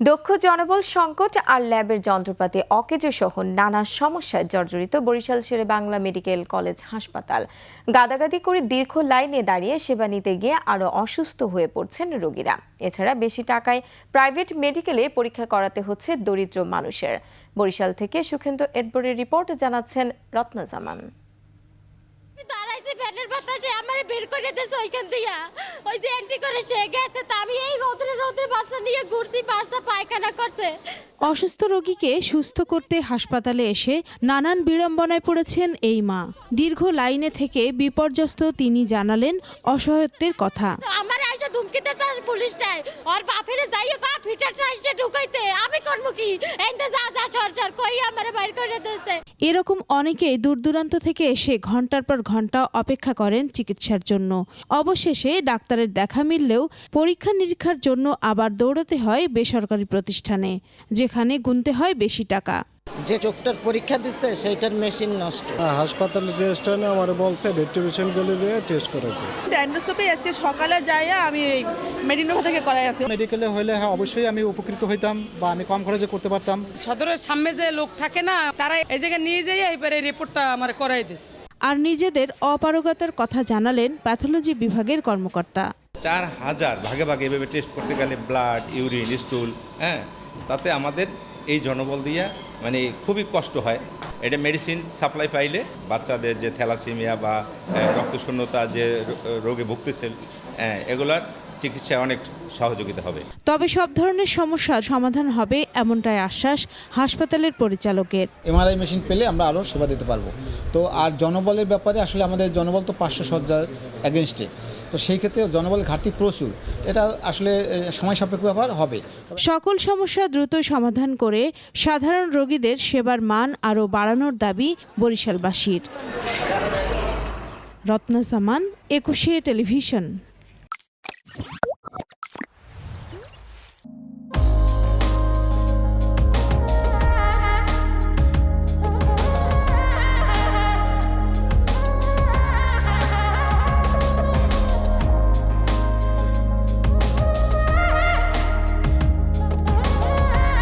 দক্ষ জনবল সংকট আর ল্যাবের যন্ত্রপাতি অকেজো সহ নানা সমস্যায় জর্জরিত বরিশাল শেরে বাংলা মেডিকেল কলেজ হাসপাতাল। গাদাগাদি করে দীর্ঘ লাইনে দাঁড়িয়ে সেবা নিতে গিয়ে আরও অসুস্থ হয়ে পড়ছেন রোগীরা। এছাড়া বেশি টাকায় প্রাইভেট মেডিকেলে পরীক্ষা করাতে হচ্ছে দরিদ্র মানুষের। বরিশাল থেকে সুখেন্দু এদবরের রিপোর্ট জানাচ্ছেন রত্না জামান। ফ্যানের বাতাসে আমারে বের করে দিয়েছে ওইখান থেকে ওই যে এন্ট্রি করে সে গেছে তা আমি এই রোদরে রোদরে বাসা নিয়ে ঘুরছি বাসা পায়খানা করছে। অসুস্থ রোগীকে সুস্থ করতে হাসপাতালে এসে নানান বিড়ম্বনায় পড়েছেন এই মা। দীর্ঘ লাইনে থেকে বিপর্যস্ত তিনি জানালেন অসহায়ত্বের কথা। আমার আইসা ধুমকি দিতে পুলিশটাই আর বাপেরে যাইও কা, ফিটার চাইছে ঢুকাইতে। আমি করব কি? এনতে যা যা, সর সর, কই আমারে বাইর করে দিয়েছে? এরকম অনেকেই দূর দূরান্ত থেকে এসে ঘণ্টার পর ঘণ্টা অপেক্ষা করেন চিকিৎসার জন্য। অবশেষে ডাক্তারের দেখা মিললেও পরীক্ষা নিরীক্ষার জন্য আবার দৌড়াতে হয় বেসরকারি প্রতিষ্ঠানে, যেখানে গুনতে হয় বেশি টাকা। যে চোখটার পরীক্ষা দিচ্ছে সেইটার মেশিন নষ্ট। হ্যাঁ, হাসপাতালে টেস্ট হয় না আমার বলছে ভেক্টিভেশনগুলি দিয়ে টেস্ট করেছে অ্যান্ডোস্কোপি আজকে সকালে যাইয়া আমি মেডিনোভা থেকে করাই আছি। মেডিকেলে হলে হ্যাঁ অবশ্যই আমি উপকৃত হইতাম বা আমি কম খরচে করতে পারতাম। সদরের সামনে যে লোক থাকে না তারা এই জায়গায় নিয়ে যাই এবারে রিপোর্টটা আমার করাই দিস আর নিজেদের অপারগতার কথা জানালেন প্যাথোলজি বিভাগের কর্মকর্তা। চার হাজার ভাগে ভাগে এভাবে টেস্ট করতে গেলে ব্লাড ইউরিন স্টুল হ্যাঁ তাতে আমাদের এই জনবল দিয়া মানে খুবই কষ্ট হয়। এটা মেডিসিন সাপ্লাই পাইলে বাচ্চাদের যে থ্যালাসিমিয়া বা রক্তশূন্যতা যে রোগে ভুগতেছে হ্যাঁ, এগুলার চিকিৎসায় অনেক সহযোগিতা হবে। তবে সব ধরনের সমস্যা সমাধান হবে এমনটাই আশ্বাস হাসপাতালের পরিচালকের। এমআরআই মেশিন পেলে আমরা আরও সেবা দিতে পারব। তো আর জনবলের ব্যাপারে আসলে আমাদের জনবল তো পাঁচশো সজ্জার অ্যাগেনস্টে তো সেই ক্ষেত্রে জনবল ঘাটতি প্রচুর। এটা আসলে সময় সাপেক্ষ ব্যাপার হবে। সকল সমস্যা দ্রুত সমাধান করে সাধারণ রোগীদের সেবার মান আরও বাড়ানোর দাবি বরিশালবাসীর। রত্না সামান একুশে টেলিভিশন।